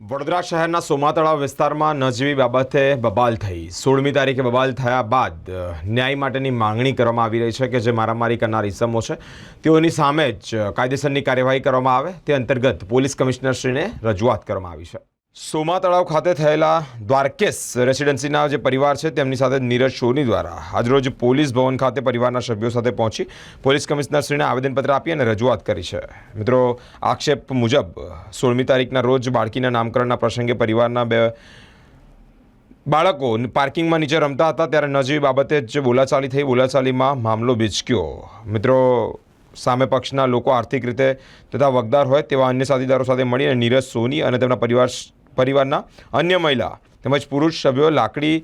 વડોદરા શહેરના સોમાતળાવ વિસ્તારમાં નજીવી બાબતે બબાલ થઈ. સોળમી તારીખે બબાલ થયા બાદ ન્યાય માટેની માંગણી કરવામાં આવી રહી છે કે જે મારામારી કરનાર ઇસમો છે, તેઓની સામે જ કાયદેસરની કાર્યવાહી કરવામાં આવે. તે અંતર્ગત પોલીસ કમિશનરશ્રીને રજૂઆત કરવામાં આવી છે. સોમા તળાવ ખાતે થયેલા દ્વારકેશ રેસિડેન્સીના જે પરિવાર છે, તેમની સાથે નીરજ સોની દ્વારા આજરોજ પોલીસ ભવન ખાતે પરિવારના સભ્યો સાથે પહોંચી પોલીસ કમિશનરશ્રીને આવેદનપત્ર આપી અને રજૂઆત કરી છે. મિત્રો, આક્ષેપ મુજબ સોળમી તારીખના રોજ બાળકીના નામકરણના પ્રસંગે પરિવારના બે બાળકો પાર્કિંગમાં નીચે રમતા હતા, ત્યારે નજીવી બાબતે જ બોલાચાલી થઈ, બોલાચાલીમાં મામલો બીચક્યો. મિત્રો, સામે પક્ષના લોકો આર્થિક રીતે તથા વગદાર હોય તેવા અન્ય સાથીદારો સાથે મળીને નીરજ સોની અને તેમના પરિવાર પરિવારના અન્ય મહિલા તેમજ પુરુષ સભ્યો લાકડી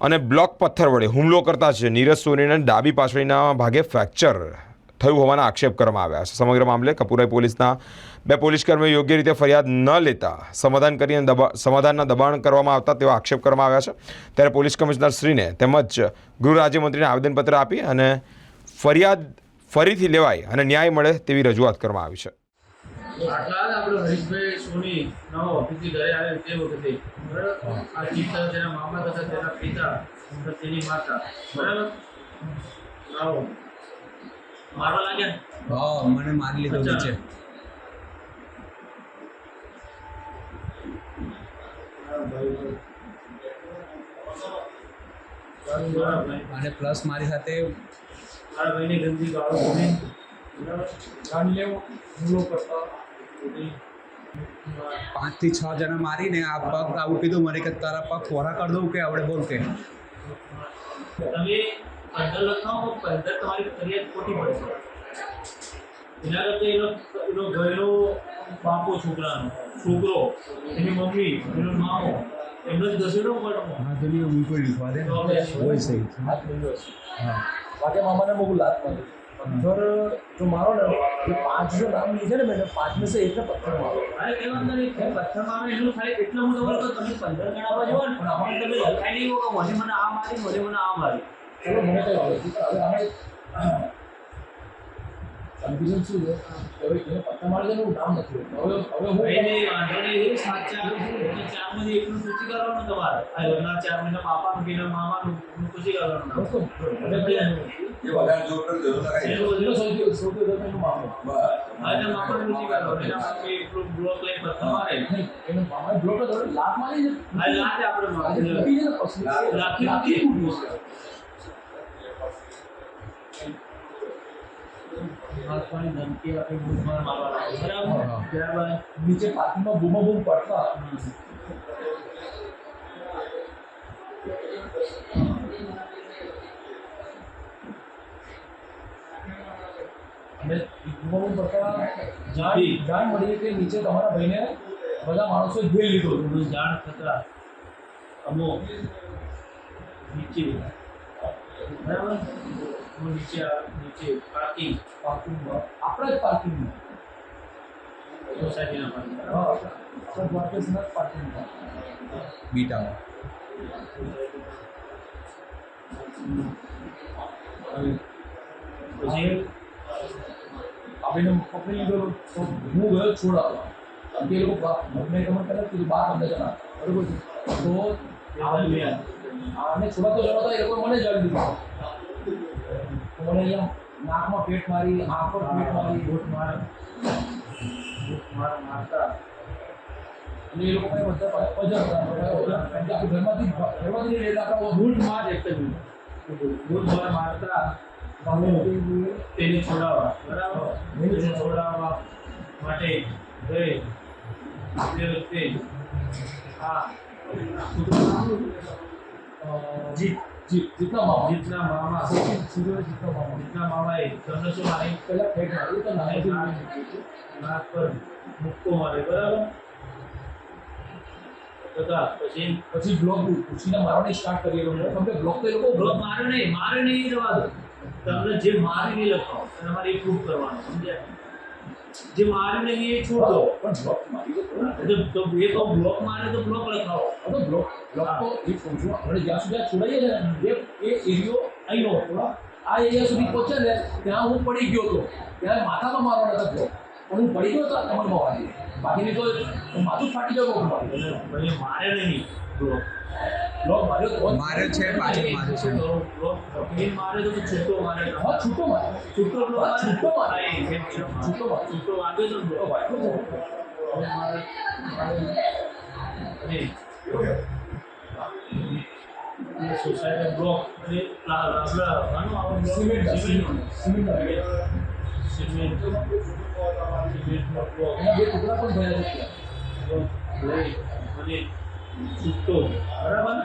અને બ્લોક પથ્થર વડે હુમલો કરતા છે. નીરજ સોનીને ડાબી પાછળના ભાગે ફ્રેક્ચર થયું હોવાના આક્ષેપ કરવામાં આવ્યા છે. સમગ્ર મામલે કપુરાઈ પોલીસના બે પોલીસકર્મીઓ યોગ્ય રીતે ફરિયાદ ન લેતા સમાધાન કરીને દબા, સમાધાનના દબાણ કરવામાં આવતા તેવા આક્ષેપ કરવામાં આવ્યા છે. ત્યારે પોલીસ કમિશનર શ્રીને તેમજ ગૃહ રાજ્યમંત્રીને આવેદનપત્ર આપી અને ફરિયાદ ફરીથી લેવાય અને ન્યાય મળે તેવી રજૂઆત કરવામાં આવી છે. આટલા જ આપણે હરીશભાઈ સોની નવો ઓફિસથી ઘરે આવે તે વખતે. બરાબર? આ ચિત્તા તેના મામા તથા તેના પિતા તથા તેની માતા. બરાબર? આવો. મારવા લાગ્યા હા મને મારી લીધો. નીચે. અને પ્લસ મારી સાથે મારા ભાઈની ગંદી ગાળો હુમલો કરતા પાંચથી છ જણા મારીને આ પગ આવું કીધું મને કે તારા પગ ખોરા કરી દઉં કે આવડે બોલ કે. તમે પંદર લખાવો પંદર તમારી ફરિયાદ ખોટી પડશે એના કરતા એનો એનો ઘરનો બાપો છોકરાનો છોકરો એની મમ્મી એનો મામો એમનો જ ઘસેડો પડતો હા તો હું કોઈ લીધવા દે હોય સહી હા. બાકી મામાને બહુ લાત મારી. પથ્થર જો મારો ને તો પાંચ જો નામ લીધે ને મેં પાંચમે સે એકને પથ્થર મારો. અરે કેવા અંદર એક પથ્થર મારો એટલું થાય એટલું હું તમારો તો તમે પંદર ગણાવા જવો ને પણ અમારે તમે લખાઈ નહીં હોગો મને મને આ મારી મને મને આ મારી. ચલો મને કઈ આવે હવે આમાં કન્ફ્યુઝન શું છે? હવે એને પથ્થર મારી દેવાનું નામ નથી. હવે હવે હું એ સાચા. સાચા એટલે પૂછી કરવાનું તમારે. આ ઘરના ચાર મહિના બાપાનું કે મામાનું પૂછી કરવાનું નથી. એનું બધું સૌથી સૌથી વધારે એનું મામો. હા એટલે મામાનું પૂછી એના માટે એટલું બ્લોક લઈને પથ્થર મારે. એનો મામાએ બ્લોક જ હવે મારી છે. આ લાતે આપણે આજે મારે. તૂટી છે ને પછી. લાથી લાથી તૂટી. તૂટ્યું છે. હાથ ધમકી આપી બૂમ મારવા લાગે. બરાબર? ત્યારબાદ નીચે પાર્કિંગમાં બૂમો બૂમ પડતા. અને બૂમો બૂમ પડતા જાણ જાણ મળી કે નીચે તમારા ભાઈને બધા માણસોએ જોઈ લીધો થોડું જાણ થતા અમો નીચે બરાબર હું નીચે આ- નીચે પાર્કિંગ પાર્કિંગમાં આપણા જ પાર્કિંગમાં સોસાયટીના પાર્કિંગ હા આપણા દ્વારકેશના જ પાર્કિંગમાં બીટામાં પછી આપણે પકડી લીધો તો હું ગયો છોડાવવા કારણ કે એ લોકો બા- મને ખબર પહેલાં કીધું બાર પંદર જણા બરોબર છે તો આને આને છોડાતો છોડાતો એ લોકો મને જડી દીધું તો મને અહીંયા મારતા અને એ ઘરમાંથી ઘરમાંથી લેતા એક મારતા તેને છોડાવવા. બરાબર? તેને છોડાવવા માટે ગયે તે વખતે આ જીત જીતના મામા જીતના મામા સૌથી સીધો જીતના મામા એ તમને શું મારી પહેલા પેટ મારી તો નાનેથી નાક પર મુક્કો મારે બરાબર? તથા પછી પછી બ્લોક પૂછીને મારવાની સ્ટાર્ટ કરી રહ્યો કેમ બ્લોક તો લોકો બ્લોક મારે નહીં મારે નહીં જવા દો. તમને જે મારી નહીં લખાવો તમારે એ પ્રૂફ કરવાનું સમજ્યા? જે મારે નહીં એ છોડ દો પણ બ્લોક મારી તો એ તો બ્લોક મારે તો બ્લોક લખાવો. તો બ્લોક બ્લોક તો એ છું આપણે જ્યાં સુધી આ છોડાઈએ છે ને એ એ એરિયો અહીંનો હતો. આ એરિયા સુધી પહોંચે ને ત્યાં હું પડી ગયો હતો. ત્યારે માથામાં મારવાનો નતો બ્લોક પણ હું પડી ગયો હતો કમરમાં વાગી બાકીની તો માથું ફાટી ગયો મારું મારે નહીં બ્લોક બ્લોક માર્યો મારે છે પાછળ માર્યો છે. પકડીને મારે તો છૂટો મારે. હા છૂટો મારે છૂટો બ્લોક છૂટો મારે. છૂટો છૂટો માર્યો. છૂટો વાગ્યો તો બ્લોક વાગ્યો તો. સોસાયટી બ્લોક એટલે block cement cement. Cement. Cement. સિમેન્ટનો block. બે ટુકડા પણ થયા છે. અને છૂટો. બરાબર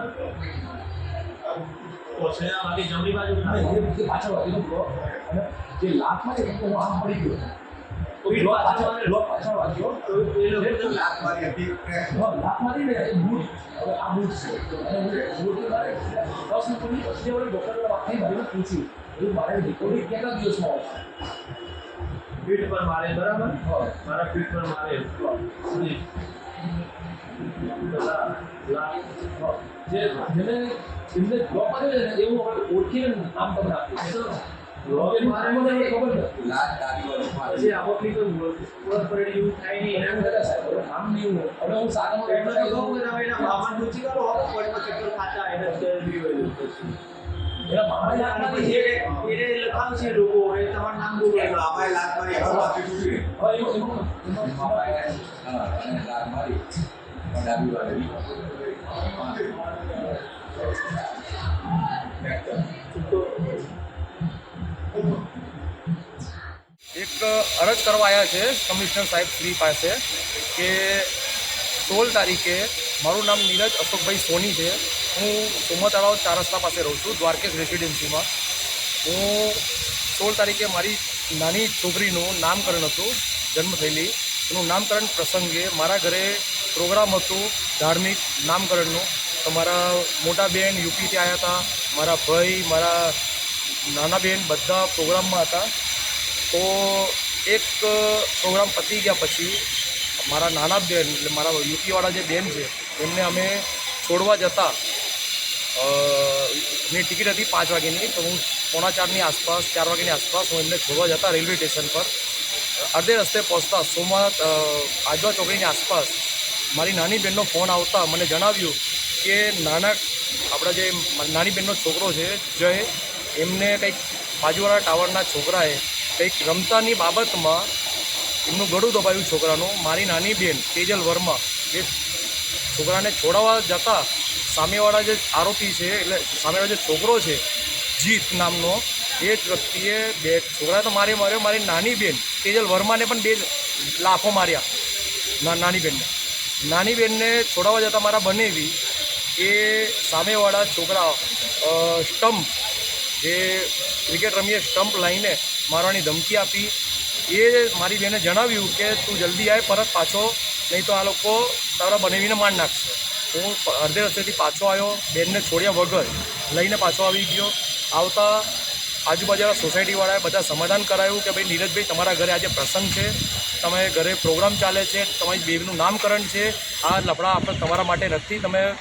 ઓછેના વાગે જમણી બાજુ અને પાછળ બ્લોક અને જે મારી હું આમ પડી ગયો બ્લોક પાછળ. બ્લોક પાછળ વાંચ્યો તો એ લોકો લાખ મારી હતી હા, લાત મારીને એ બૂટ. હવે આ બૂટ છે. બૂટ મારે દસ મિનિટ પછી મારીને પૂછ્યું એવું મારે રિકવરી કેટલા દિવસમાં આવશે? પીઠ પર મારે બરાબર? મારા પીઠ પર મારે. લાખ. જેને એમને બ્લોક માર્યો ને એવું હવે ઓળખીને નામ તમને આપ્યું છે. મારી. એનું મારે એક અરજ કરવા આવ્યા છે કમિશનર સાહેબ શ્રી પાસે કે સોળ તારીખે મારું નામ નીરજ અશોકભાઈ સોની છે. હું સોમા તળાવ ચાર રસ્તા પાસે રહું છું, દ્વારકેશ રેસિડેન્સીમાં. હું સોળ તારીખે મારી નાની છોકરીનું નામકરણ હતું, જન્મ થયેલી. એનું નામકરણ પ્રસંગે મારા ઘરે પ્રોગ્રામ હતું, ધાર્મિક નામકરણનું. તો મારા મોટા બેન યુપીથી આવ્યા હતા, મારા ભાઈ, મારા નાના બેન બધા પ્રોગ્રામમાં હતા. તો એક પ્રોગ્રામ પતી ગયા પછી મારા નાના બેન, એટલે મારા યુપીવાળા જે બેન છે, એમને અમે છોડવા જતા મેં ટિકિટ હતી પાંચ વાગ્યાની, તો હું પોણા ચારની આસપાસ, ચાર વાગ્યાની આસપાસ હું એમને છોડવા જતા રેલવે સ્ટેશન પર. અડધે રસ્તે પહોંચતા સોમા આજવા ચોકડીની આસપાસ મારી નાની બહેનનો ફોન આવતા મને જણાવ્યું કે નાના, આપણા જે નાની બહેનનો છોકરો છે, જય, એમને કંઈક બાજુવાળા ટાવરના છોકરાએ કંઈક રમતાની બાબતમાં એમનું ગળું દબાયું છોકરાનું. મારી નાની બેન, તેજલ વર્મા એ છોકરાને છોડાવવા જતા સામેવાળા જે આરોપી છે, એટલે સામેવાળા જે છોકરો છે, જીત નામનો, એ જ વ્યક્તિએ બે છોકરા તો મારે માર્યો. મારી નાની બેન, તેજલ વર્માને પણ બે લાફો માર્યા. નાની બેનને. નાની બેનને છોડાવવા જતાં મારા બનેવી એ સામેવાળા છોકરા સ્ટમ્પ, જે ક્રિકેટ રમીએ સ્ટમ્પ લઈને મારવાની ધમકી આપી. એ મારી બેને જણાવ્યું કે તું જલ્દી આય, પરત પાછો. નહીં તો આ લોકો તારા બનાવીને માર નાખશે. હું અડધે રસ્તેથી પાછો આવ્યો, બેનને છોડ્યા વગર લઈને પાછો આવી ગયો. આવતા આજુબાજુના સોસાયટીવાળાએ બધા સમાધાન કરાયું કે ભાઈ, નીરજભાઈ, તમારા ઘરે આજે પ્રસંગ છે. તમે ઘરે પ્રોગ્રામ ચાલે છે. તમારી બેબીનું નામકરણ છે. આ લફડા આપણે તમારા માટે નથી. તમે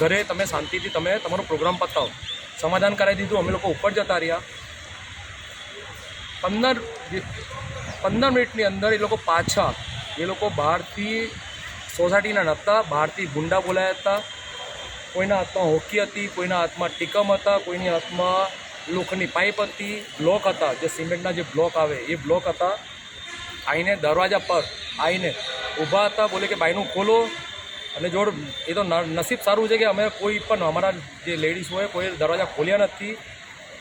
ઘરે તમે શાંતિથી તમે તમારો પ્રોગ્રામ પતાવો. સમાધાન કરાવી દીધું. અમે લોકો ઉપર જતા રહ્યા. પંદર પંદર મિનિટની અંદર એ લોકો પાછા, એ લોકો બહારથી સોસાયટીના નહોતા બહારથી ગુંડા બોલાયા હતા. કોઈના હાથમાં હોકી હતી, કોઈના હાથમાં ટીકમ હતા, કોઈની હાથમાં લોખંડની પાઇપ હતી. બ્લોક હતા, જે સિમેન્ટના જે બ્લોક આવે, એ બ્લોક હતા. આવીને દરવાજા પર આવીને ઊભા હતા, બોલે કે, બાઈનું ખોલો. અને જોડ, એ તો નસીબ સારું છે કે અમે કોઈ પણ, અમારા જે લેડીઝ હોય, કોઈ દરવાજા ખોલ્યા નથી.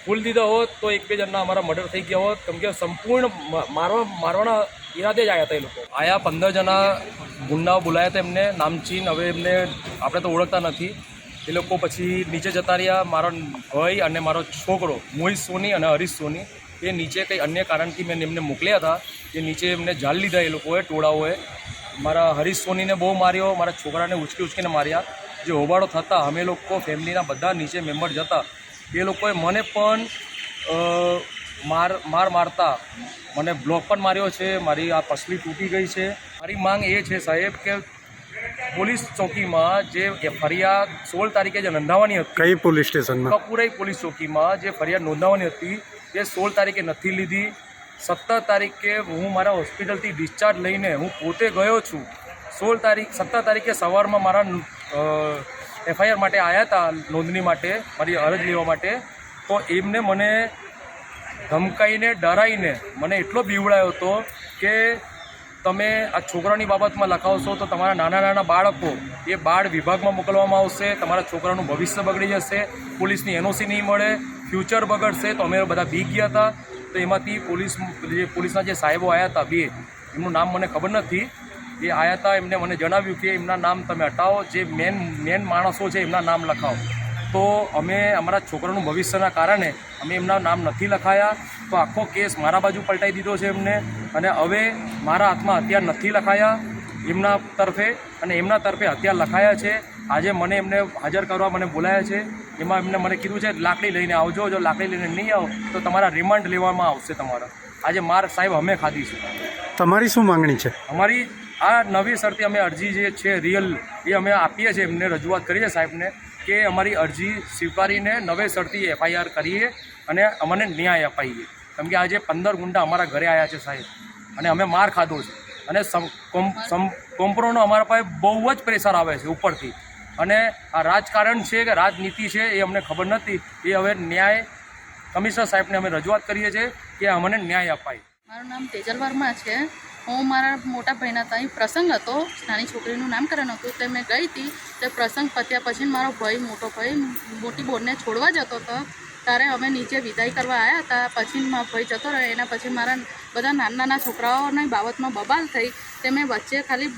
ખોલી દીધા હોત તો એક બે જણના અમારા મર્ડર થઈ ગયા હોત. કેમ કે સંપૂર્ણ મારવા, મારવાના ઈરાદે જ આવ્યા હતા એ લોકો. આયા પંદર જણા ગુંડાઓ બોલાયા હતા એમને. નામચીન હવે એમને આપણે તો ઓળખતા નથી. એ લોકો પછી નીચે જતા રહ્યા. મારો ભાઈ અને મારો છોકરો, મોહિત સોની અને હરીશ સોની, એ નીચે કંઈ અન્ય કારણથી મેં એમને મોકલ્યા હતા. એ નીચે એમને જાળ લીધા એ લોકોએ, ટોળાઓએ. મારા હરીશ સોનીને બહુ માર્યો. મારા છોકરાને ઉચકી ઉચકીને માર્યા. જે હોબાળો થતા અમે લોકો ફેમિલીના બધા નીચે મેમ્બર જતા. એ લોકોએ મને પણ માર માર મારતા. મને બ્લોક પણ માર્યો છે મારી આ પસલી તૂટી ગઈ છે. મારી માંગ એ છે સાહેબ કે પોલીસ ચોકીમાં જે ફરિયાદ સોળ તારીખે જે નોંધાવાની હતી કઈ પોલીસ સ્ટેશનમાં? કપુરાઈ પોલીસ ચોકીમાં જે ફરિયાદ નોંધાવવાની હતી તે સોળ તારીખે નથી લીધી. સત્તર તારીખે હું મારા હોસ્પિટલથી ડિસ્ચાર્જ લઈને હું પોતે ગયો છું. સોળ તારીખ સત્તર તારીખે સવારમાં મારા એફઆઈઆર માટે આવ્યા હતા નોંધણી માટે મારી અરજ લેવા માટે. તો એમને મને ધમકાઈને, ડરાઈને મને એટલો બીવડાયો હતો કે તમે આ છોકરાની બાબતમાં લખાવશો તો તમારા નાના નાના બાળકો એ બાળ વિભાગમાં મોકલવામાં આવશે, તમારા છોકરાનું ભવિષ્ય બગડી જશે, પોલીસની એનઓસી નહીં મળે, ફ્યુચર બગડશે. તો અમે બધા બી ગયા હતા. તો એમાંથી પોલીસ, જે પોલીસના જે સાહેબો આવ્યા હતા બે, એમનું નામ મને ખબર નથી. એ આવ્યા હતા એમને મને જણાવ્યું કે એમના નામ તમે હટાવો જે મેન મેન માણસો છે એમના નામ લખાવો. તો અમે અમારા છોકરાનું ભવિષ્યના કારણે અમે એમના નામ નથી લખાયા. તો આખો કેસ મારા બાજુ પલટાઈ દીધો છે એમને. અને હવે મારા હાથમાં હત્યા નથી લખાયા એમના તરફે અને એમના તરફે હત્યા લખાયા છે. આજે મને એમને હાજર કરવા મને બોલાયા છે. એમાં એમને મને કીધું છે લાકડી લઈને આવજો જો લાકડી લઈને નહીં આવો તો તમારા રિમાન્ડ લેવામાં આવશે તમારા. આજે માર સાહેબ અમે ખાધી છે તમારી શું માંગણી છે? અમારી આ નવી શરતી અમે અરજી જે છે રિયલ એ અમે આપીએ છીએ, એમને રજૂઆત કરીએ સાહેબને કે અમારી અરજી સ્વીકારીને નવે શરતી એફઆઈઆર કરીએ અને અમને ન્યાય અપાઈએ. કેમ કે આજે પંદર ગુંડા અમારા ઘરે આવ્યા છે સાહેબ અને અમે માર ખાધો છે. અને કોમ્પ્રોનો અમારા પાસે બહુ જ પ્રેશર આવે છે ઉપરથી. અને આ રાજકારણ છે કે રાજનીતિ છે એ અમને ખબર નથી, એ હવે ન્યાય કમિશનર સાહેબને અમે રજૂઆત કરીએ છીએ કે અમને ન્યાય અપાય. મારું નામ તેજલ વર્મા છે. હું મારા મોટા ભાઈના ત્યાં પ્રસંગ હતો, નાની છોકરીનું નામકરણ હતું, તે મેં ગઈ હતી. તે પ્રસંગ પત્યા પછી મારો ભાઈ, મોટો ભાઈ, મોટી બોનને છોડવા જતો હતો. ત્યારે અમે નીચે વિદાય કરવા આવ્યા હતા. પછી મારો ભાઈ જતો રહ્યો. એના પછી મારા બધા નાના નાના છોકરાઓની બાબતમાં બબાલ થઈ તે મેં વચ્ચે ખાલી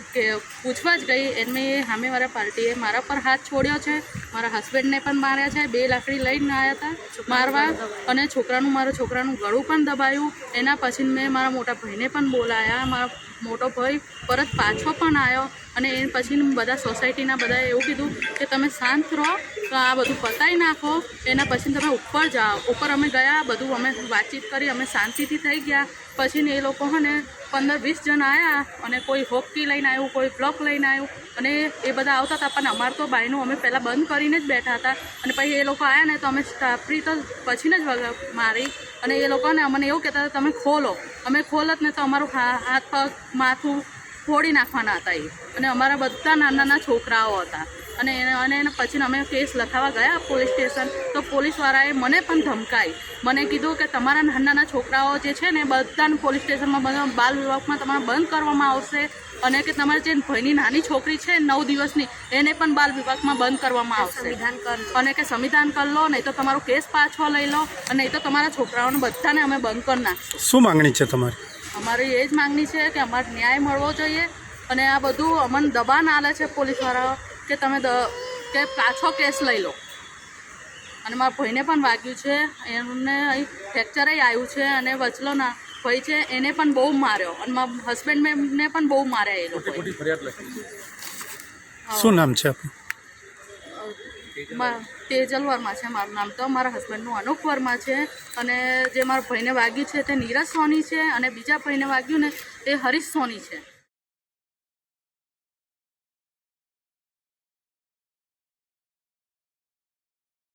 પૂછવા જ ગઈ. એમને સામેવાળા પાર્ટીએ મારા પર હાથ છોડ્યો છે. મારા હસબન્ડને પણ માર્યા છે. બે લાકડી લઈને આવ્યા હતા મારવા અને છોકરાનું મારા છોકરાનું ગળું પણ દબાયું. એના પછી મેં મારા મોટા ભાઈને પણ બોલાયા. મારા મોટો ભાઈ પરત પાછો પણ આવ્યો અને એ પછી બધા સોસાયટીના બધાએ એવું કીધું કે તમે શાંત રહો તો આ બધું પતાવી નાખો. એના પછી તમે ઉપર જાઓ. ઉપર અમે ગયા બધું અમે વાતચીત કરી અમે શાંતિથી થઈ ગયા. પછી એ લોકો હને પંદર વીસ જણ આવ્યા અને કોઈ હોપકી લઈને આવ્યું, કોઈ બ્લોક લઈને આવ્યું. અને એ બધા આવતા હતા, પણ અમારે તો બાયનું અમે પહેલાં બંધ કરીને જ બેઠા હતા. અને પછી એ લોકો આવ્યા ને તો અમે સ્ટાફરી તો પછીને જ મારી. અને એ લોકોને અમને એવું કહેતા હતા, તમે ખોલો. અમે ખોલત ને તો અમારું હાથ પગ, માથું ફોડી નાખવાના હતા એ. અને અમારા બધા નાના નાના છોકરાઓ હતા. અને એને અને એના પછી અમે કેસ લખાવા ગયા પોલીસ સ્ટેશન. તો પોલીસવાળાએ મને પણ ધમકાઈ. મને કીધું કે તમારા નાના નાના છોકરાઓ જે છે ને બધાને પોલીસ સ્ટેશનમાં બધા બાલ વિભાગમાં તમારે બંધ કરવામાં આવશે અને કે તમારી જે ભાઈની નાની છોકરી છે નવ દિવસની એને પણ બાલ વિભાગમાં બંધ કરવામાં આવશે. અને કે સંવિધાન કર લો નહીં તો તમારો કેસ પાછો લઈ લો અને નહીં તો તમારા છોકરાઓને બધાને અમે બંધ કરી નાખશું. શું માંગણી છે તમારી? અમારી એ જ માંગણી છે કે અમારે ન્યાય મળવો જોઈએ અને આ બધું અમને દબાણ આલે છે પોલીસવાળાઓ. કે તમે દ કે પાછો કેસ લઈ લો. અને મારા ભાઈને પણ વાગ્યું છે. એમને અહીં ફ્રેક્ચરે આવ્યું છે અને વચલો ના ભાઈ છે. એને પણ બહુ માર્યો. અને મારા હસબન્ડને પણ બહુ માર્યા એ લોકો શું નામ છે આપનું? તેજલ વર્મા છે મારું નામ તો. મારા હસબન્ડનું અનુપ વર્મા છે. અને જે મારા ભાઈને વાગ્યું છે તે નીરજ સોની છે. અને બીજા ભાઈને વાગ્યું ને તે હરીશ સોની છે.